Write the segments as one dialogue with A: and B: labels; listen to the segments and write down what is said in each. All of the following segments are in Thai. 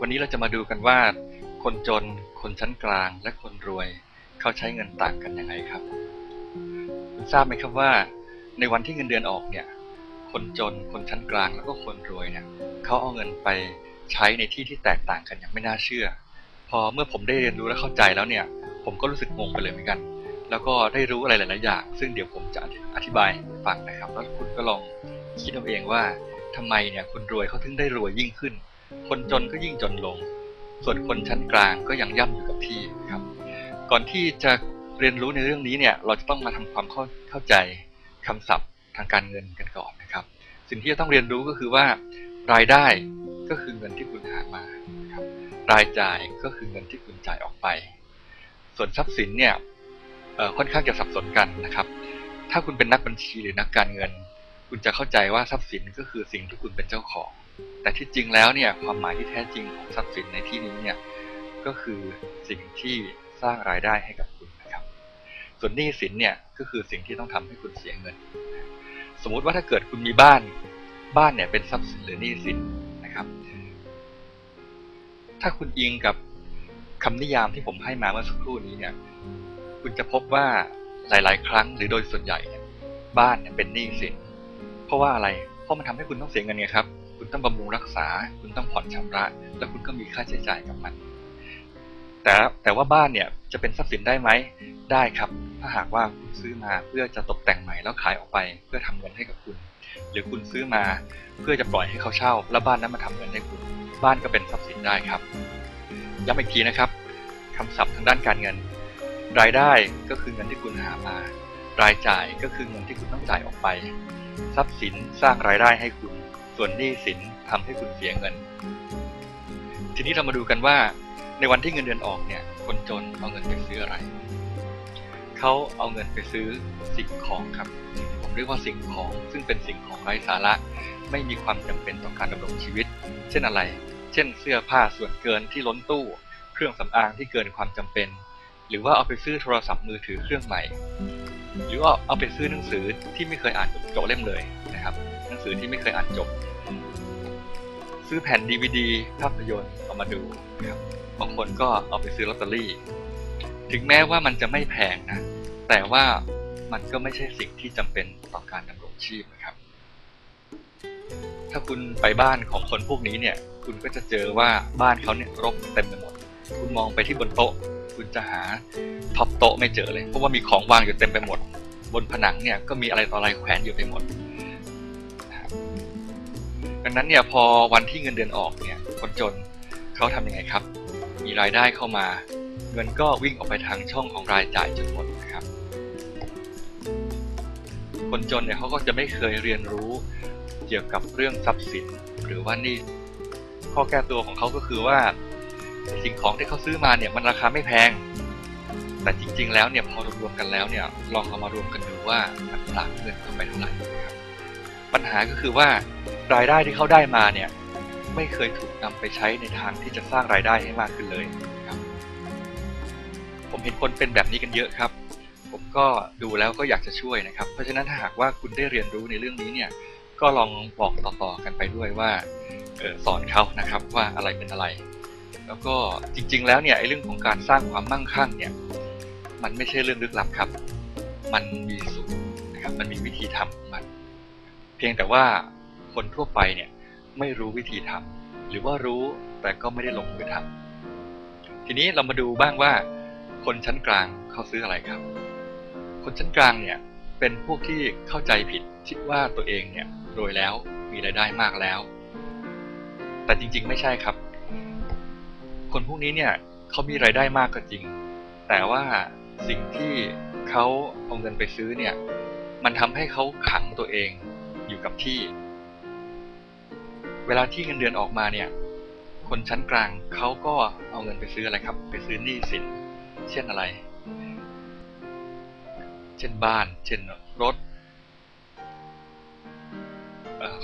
A: วันนี้เราจะมาดูกันว่า คนจน คนชั้นกลาง และคนรวย เขาใช้เงินต่างกันยังไงครับ คุณทราบไหมครับว่า ในวันที่เงินเดือนออกเนี่ย คนจน คนชั้นกลาง แล้วก็คนรวยเนี่ย เขาเอาเงินไปใช้ในที่ที่แตกต่างกันอย่างไม่น่าเชื่อ พอเมื่อผมได้เรียนรู้และเข้าใจแล้วเนี่ย ผมก็รู้สึกงงไปเลยเหมือนกัน แล้วก็ได้รู้อะไรหลาย ๆ อย่าง ซึ่งเดี๋ยวผมจะอธิบายฟังนะครับ แล้วคุณก็ลองคิดเอาเองว่าทำไมเนี่ยคนรวยเขาถึงได้รวยยิ่งขึ้น คนจนก็ยิ่งจนลง ส่วนคนชั้นกลางก็ยังย่ำอยู่กับที่ครับ ก่อนที่จะเรียนรู้ในเรื่องนี้เนี่ย เราจะต้องมาทำความเข้าเข้าใจคำศัพท์ทางการเงินกันก่อนนะครับ สิ่งที่จะต้องเรียนรู้ก็คือว่ารายได้ก็คือเงินที่คุณหามาครับรายจ่ายก็คือเงินที่คุณจ่ายออกไป ส่วนทรัพย์สินเนี่ยค่อนข้างจะสับสนกันนะครับ ถ้าคุณเป็นนักบัญชีหรือนักการเงิน คุณจะเข้าใจว่าทรัพย์สินก็คือสิ่งที่คุณเป็นเจ้าของ แต่ที่จริงแล้วเนี่ยความหมายที่แท้จริงของทรัพย์สินในที่นี้เนี่ยก็คือสิ่งที่สร้างรายได้ให้กับคุณนะครับ ส่วนหนี้สินเนี่ยก็คือสิ่งที่ต้องทำให้คุณเสียเงิน สมมุติว่าถ้าเกิดคุณมีบ้าน บ้านเนี่ยเป็นทรัพย์สินหรือหนี้สินนะครับ ถ้าคุณอิงกับคำนิยามที่ผมให้มาเมื่อสักครู่นี้เนี่ย คุณจะพบว่าหลาย ๆ ครั้งหรือโดยส่วนใหญ่เนี่ยบ้านเนเป็นหนี้สิน เพราะว่าอะไร เพราะมันทำให้คุณต้องเสียเงินไงครับ คุณต้องบำรุงรักษา คุณต้องผ่อนชำระ แล้วคุณก็มีค่าใช้จ่ายกับมัน แต่แต่ว่าบ้านเนี่ยจะเป็นทรัพย์สินได้ไหม ได้ครับ ถ้าหากว่าคุณซื้อมาเพื่อจะตกแต่งใหม่แล้วขายออกไป เพื่อทำเงินให้กับคุณ หรือคุณซื้อมาเพื่อจะปล่อยให้เขาเช่า แล้วบ้านนั้นมาทำเงินให้คุณ บ้านก็เป็นทรัพย์สินได้ครับ ย้ำอีกทีนะครับคำศัพท์ทางด้านการเงิน รายได้ก็คือเงินที่คุณหามา รายจ่ายก็คือเงินที่คุณต้องจ่ายออกไป ทรัพย์สินสร้างรายได้ให้คุณ ส่วนหนี้สินทำให้คุณเสียเงิน ทีนี้เรามาดูกันว่า ในวันที่เงินเดือนออกเนี่ย คนจนเอาเงินไปซื้ออะไร เขาเอาเงินไปซื้อสิ่งของครับ ผมเรียกว่าสิ่งของ ซึ่งเป็นสิ่งของไร้สาระ ไม่มีความจำเป็นต่อการดำรงชีวิต เช่นอะไร เช่น เสื้อผ้าส่วนเกินที่ล้นตู้ เครื่องสำอางที่เกินความจำเป็น หรือว่าเอาไปซื้อโทรศัพท์มือถือเครื่องใหม่ หรือว่าเอาไปซื้อหนังสือที่ไม่เคยอ่านจบเล่มเลยนะครับ หนังสือที่ไม่เคยอ่านจบ ซื้อแผ่นดีวดีภาพยนตร์เอามาดูนะครับบางคนก็เอาไปซื้อลอตเตอรี่ ถึงแม้ว่ามันจะไม่แพงนะ แต่ว่ามันก็ไม่ใช่สิ่งที่จำเป็นต่อการดำรงชีพนะครับ ถ้าคุณไปบ้านของคนพวกนี้เนี่ย คุณก็จะเจอว่าบ้านเขาเนี่ยรกเต็มไปหมด คุณมองไปที่บนโต๊ะ คุณจะหาท็อปโต๊ะไม่เจอเลย เพราะว่ามีของวางอยู่เต็มไปหมด บนผนังเนี่ยก็มีอะไรต่ออะไรแขวนอยู่ไปหมดดังนั้นเนี่ยพอวันที่เงินเดือนออกเนี่ยคนจนเขาทำยังไงครับ มีรายได้เข้ามา เงินก็วิ่งออกไปทางช่องของรายจ่ายจนหมดนะครับ คนจนเนี่ยเขาก็จะไม่เคยเรียนรู้เกี่ยวกับเรื่องทรัพย์สินหรือว่านี่ข้อแก้ตัวของเขาก็คือว่า สิ่งของที่เขาซื้อมาเนี่ยมันราคาไม่แพง แต่จริง ๆ แล้วเนี่ยพอรวมๆกันแล้วเนี่ยลองเอามารวมกันดูว่ามันต่างเงินเข้าไปเท่าไหร่นะครับปัญหาก็คือว่ารายได้ที่เขาได้มาเนี่ยไม่เคยถูกนำไปใช้ในทางที่จะสร้างรายได้ให้มากขึ้นเลยครับผมเห็นคนเป็นแบบนี้กันเยอะครับ ผมก็ดูแล้วก็อยากจะช่วยนะครับ เพราะฉะนั้นถ้าหากว่าคุณได้เรียนรู้ในเรื่องนี้เนี่ยก็ลองบอกต่อๆกันไปด้วยว่าออสอนเขานะครับว่าอะไรเป็นอะไร แล้วก็จริง ๆ แล้วเนี่ยไอ้เรื่องของการสร้างความมั่งคั่งเนี่ยมันไม่ใช่เรื่องลึกลับครับ มันมีสูตรนะครับ มันมีวิธีทำมัน เพียงแต่ว่าคนทั่วไปเนี่ยไม่รู้วิธีทำหรือว่ารู้แต่ก็ไม่ได้ลงมือทำทีนี้เรามาดูบ้างว่า คนชั้นกลางเขาซื้ออะไรครับ คนชั้นกลางเนี่ยเป็นพวกที่เข้าใจผิดคิดว่าตัวเองเนี่ยรวยแล้วมีรายได้มากแล้ว แต่จริงๆ ไม่ใช่ครับ คนพวกนี้เนี่ยเขามีรายได้มากก็จริง แต่ว่าสิ่งที่เขาเอาเงินไปซื้อเนี่ย มันทำให้เขาขังตัวเองอยู่กับที่ เวลาที่เงินเดือนออกมาเนี่ย คนชั้นกลางเขาก็เอาเงินไปซื้ออะไรครับ ไปซื้อหนี้สิน เช่นอะไร เช่นบ้าน เช่นรถ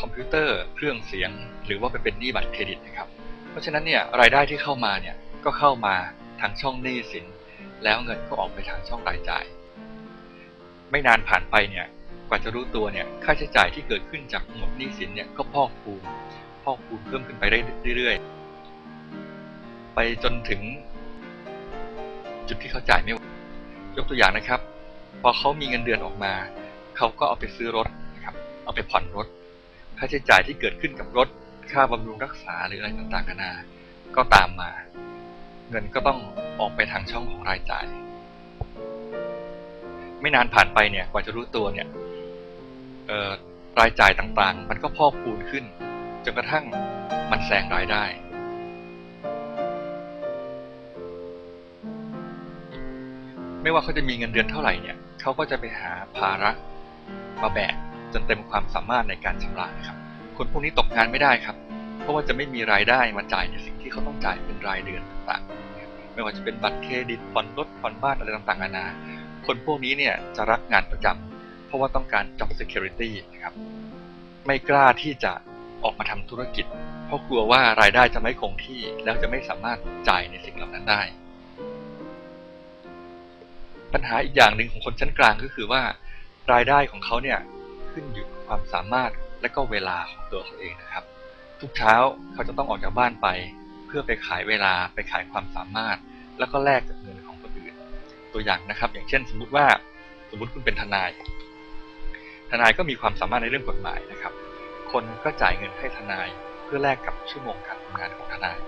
A: คอมพิวเตอร์เครื่องเสียง หรือว่าไปเป็นหนี้บัตรเครดิตนะครับ เพราะฉะนั้นเนี่ยรายได้ที่เข้ามาเนี่ยก็เข้ามาทางช่องหนี้สิน แล้วเงินก็ออกไปทางช่องรายจ่าย ไม่นานผ่านไปเนี่ยกว่าจะรู้ตัวเนี่ยค่าใช้จ่ายที่เกิดขึ้นจากหมดหนี้สินเนี่ยก็พอกพูนพอกพูนเพิ่มขึ้นไปเรื่อยๆไปจนถึง จุดที่เขาจ่ายไม่ไหวยกตัวอย่างนะครับ พอเขามีเงินเดือนออกมา เขาก็เอาไปซื้อรถนะครับเอาไปผ่อนรถ ค่าใช้จ่ายที่เกิดขึ้นกับรถ ค่าบำรุงรักษาหรืออะไรต่างๆนานา ก็ตามมา เงินก็ต้องออกไปทางช่องของรายจ่าย ไม่นานผ่านไปเนี่ยกว่าจะรู้ตัวเนี่ยรายจ่ายต่างๆ มันก็พอกพูนขึ้นจนกระทั่งมันแซงรายได้ ไม่ว่าเขาจะมีเงินเดือนเท่าไหร่เนี่ยเขาก็จะไปหาภาระมาแบกจนเต็มความสามารถในการชำระนะครับ คนพวกนี้ตกงานไม่ได้ครับ เพราะว่าจะไม่มีรายได้มาจ่ายในสิ่งที่เขาต้องจ่ายเป็นรายเดือนต่างๆ ไม่ว่าจะเป็นบัตรเครดิตผ่อนรถผ่อนบ้านอะไรต่างๆนานา คนพวกนี้เนี่ยจะรักงานประจำเพราะว่าต้องการ job security นะครับ ไม่กล้าที่จะออกมาทำธุรกิจ เพราะกลัวว่ารายได้จะไม่คงที่แล้วจะไม่สามารถจ่ายในสิ่งเหล่านั้นได้ ปัญหาอีกอย่างหนึ่งของคนชั้นกลางก็คือว่า รายได้ของเขาเนี่ยขึ้นอยู่กับความสามารถ และก็เวลาของตัวเขาเองนะครับ ทุกเช้าเขาจะต้องออกจากบ้านไป เพื่อไปขายเวลาไปขายความสามารถ แล้วก็แลกกับเงินของคนอื่น ตัวอย่างนะครับ อย่างเช่น สมมุติว่าสมมุติคุณเป็นทนาย ทนายก็มีความสามารถในเรื่องกฎหมายนะครับ คนก็จ่ายเงินให้ทนายเพื่อแลกกับชั่วโมงการทำงานของทนาย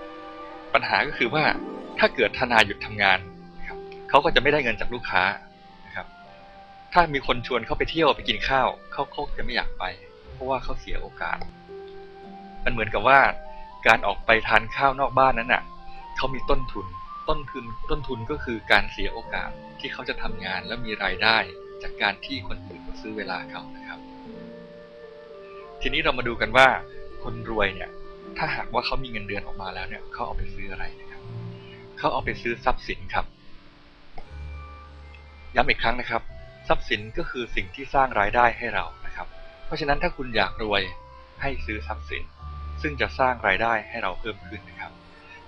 A: ปัญหาก็คือว่าถ้าเกิดทนายหยุดทำงานนะครับเขาก็จะไม่ได้เงินจากลูกค้านะครับถ้ามีคนชวนเขาไปเที่ยวไปกินข้าวเขาเขาจะไม่อยากไป เพราะว่าเขาเสียโอกาส มันเหมือนกับว่าการออกไปทานข้าวนอกบ้านนั้นน่ะเขามีต้นทุน ต้นทุน ต้นทุนก็คือการเสียโอกาสที่เขาจะทำงานแล้วมีรายได้จากการที่คนอื่นมาซื้อเวลาเขานะครับ ทีนี้เรามาดูกันว่าคนรวยเนี่ย ถ้าหากว่าเขามีเงินเดือนออกมาแล้วเนี่ยเขาเอาไปซื้ออะไรนะครับเขาเอาไปซื้อทรัพย์สินครับ ย้ำอีกครั้งนะครับ ทรัพย์สินก็คือสิ่งที่สร้างรายได้ให้เรา เพราะฉะนั้นถ้าคุณอยากรวยให้ซื้อทรัพย์สิน ซึ่งจะสร้างรายได้ให้เราเพิ่มขึ้นนะครับ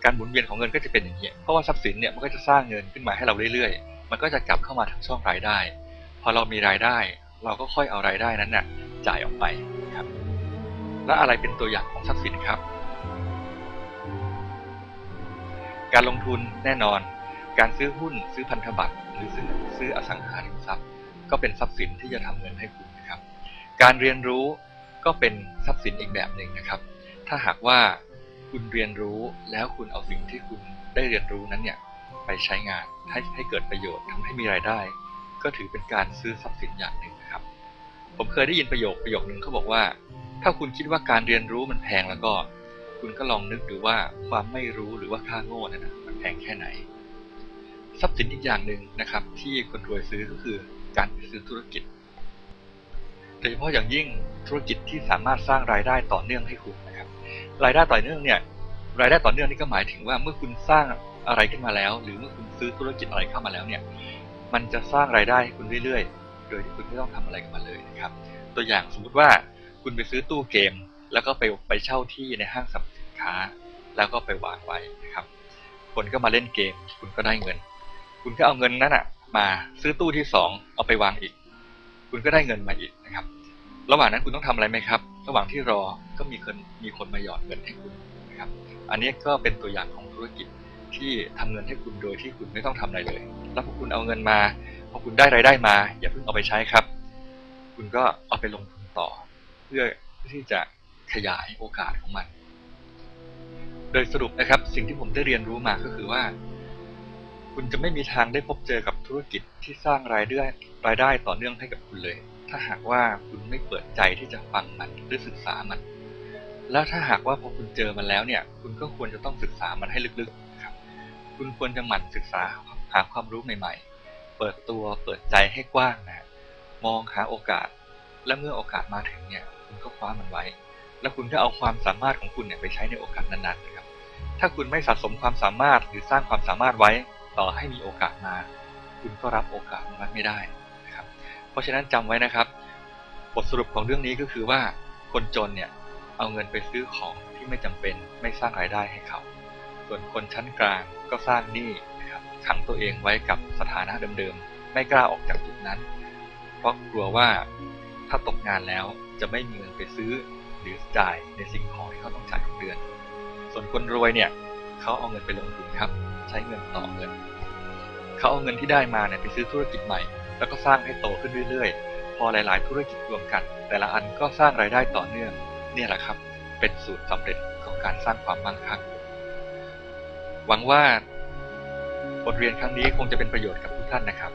A: การหมุนเวียนของเงินก็จะเป็นอย่างนี้เพราะว่าทรัพย์สินเนี่ยมันก็จะสร้างเงินขึ้นมาให้เราเรื่อยๆ มันก็จะกลับเข้ามาทางช่องรายได้ พอเรามีรายได้ เราก็ค่อยเอารายได้นั้นน่ะจ่ายออกไปครับ และอะไรเป็นตัวอย่างของทรัพย์สินครับ การลงทุนแน่นอน การซื้อหุ้น ซื้อพันธบัตร หรือซื้อซื้ออสังหาริมทรัพย์ ก็เป็นทรัพย์สินที่จะทำเงินให้คุณนะครับ การเรียนรู้ก็เป็นทรัพย์สินอีกแบบหนึ่งนะครับ ถ้าหากว่าคุณเรียนรู้แล้วคุณเอาสิ่งที่คุณได้เรียนรู้นั้นเนี่ยไปใช้งานให้ให้เกิดประโยชน์ทำให้มีรายได้ ก็ถือเป็นการซื้อทรัพย์สินอย่างหนึ่งนะครับ ผมเคยได้ยินประโยคประโยคนึงเขาบอกว่า ถ้าคุณคิดว่าการเรียนรู้มันแพงแล้วก็ คุณก็ลองนึกดูว่าความไม่รู้หรือว่าค่าโง่นั่นนะมันแพงแค่ไหน ทรัพย์สินอีกอย่างหนึ่งนะครับ ที่คนรวยซื้อก็คือการซื้อธุรกิจ โดยเฉพาะอย่างยิ่งธุรกิจที่สามารถสร้างรายได้ต่อเนื่องให้คุณนะครับ รายได้ต่อเนื่องเนี่ยรายได้ต่อเนื่องนี่ก็หมายถึงว่าเมื่อคุณสร้างอะไรขึ้นมาแล้ว หรือเมื่อคุณซื้อธุรกิจอะไรเข้ามาแล้วเนี่ยมันจะสร้างรายได้ให้คุณเรื่อยๆ โดยที่คุณไม่ต้องทำอะไรกับมันเลยนะครับ ตัวอย่างสมมุติว่าคุณไปซื้อตู้เกม แล้วก็ไปไปเช่าที่ในห้างสรรพสินค้า แล้วก็ไปวางไว้นะครับ คนก็มาเล่นเกม คุณก็ได้เงิน คุณก็เอาเงินนั้นอะมาซื้อตู้ที่สองเอาไปวางอีก คุณก็ได้เงินมาอีกนะครับ ระหว่างนั้นคุณต้องทำอะไรไหมครับ ระหว่างที่รอก็มีคนมีคนมาหยอดเงินให้คุณนะครับ อันนี้ก็เป็นตัวอย่างของธุรกิจที่ทำเงินให้คุณโดยที่คุณไม่ต้องทำอะไรเลย แล้วพอคุณเอาเงินมาพอคุณได้รายได้มา อย่าเพิ่งเอาไปใช้ครับ คุณก็เอาไปลงทุนต่อ เพื่อที่จะขยายโอกาสของมัน โดยสรุปนะครับสิ่งที่ผมได้เรียนรู้มาก็คือว่า คุณจะไม่มีทางได้พบเจอกับธุรกิจที่สร้างรายได้รายได้ต่อเนื่องให้กับคุณเลย ถ้าหากว่าคุณไม่เปิดใจที่จะฟังมันหรือศึกษามัน แล้วถ้าหากว่าพอคุณเจอมันแล้วเนี่ย คุณก็ควรจะต้องศึกษามันให้ลึกๆนะครับ คุณควรจะหมั่นศึกษาหาความรู้ใหม่ ๆ เปิดตัวเปิดใจให้กว้างนะมองหาโอกาส และเมื่อโอกาสมาถึงเนี่ย คุณก็คว้ามันไว้ แล้วคุณก็เอาความสามารถของคุณเนี่ยไปใช้ในโอกาสนั้นๆนะครับ ถ้าคุณไม่สะสมความสามารถหรือสร้างความสามารถไว้ ต่อให้มีโอกาสมา คุณก็รับโอกาสนั้นไม่ได้นะครับ เพราะฉะนั้นจำไว้นะครับ บทสรุปของเรื่องนี้ก็คือว่าคนจนเนี่ยเอาเงินไปซื้อของที่ไม่จำเป็นไม่สร้างรายได้ให้เขา ส่วนคนชั้นกลางก็สร้างหนี้นะครับขังตัวเองไว้กับสถานะเดิมๆ ไม่กล้าออกจากจุดนั้น เพราะกลัวว่าถ้าตกงานแล้วจะไม่มีเงินไปซื้อหรือจ่ายในสิ่งของที่เขาต้องจ่ายทุกเดือน ส่วนคนรวยเนี่ยเขาเอาเงินไปลงทุนครับ ใช้เงินต่อเงิน เขาเอาเงินที่ได้มาเนี่ยไปซื้อธุรกิจใหม่ แล้วก็สร้างให้โตขึ้นเรื่อยๆ พอหลายๆ ธุรกิจรวมกัน แต่ละอันก็สร้างรายได้ต่อเนื่อง เนี่ยแหละครับ เป็นสูตรสำเร็จของการสร้างความมั่งคั่ง หวังว่า บทเรียนครั้งนี้คงจะเป็นประโยชน์กับทุกท่านนะครับ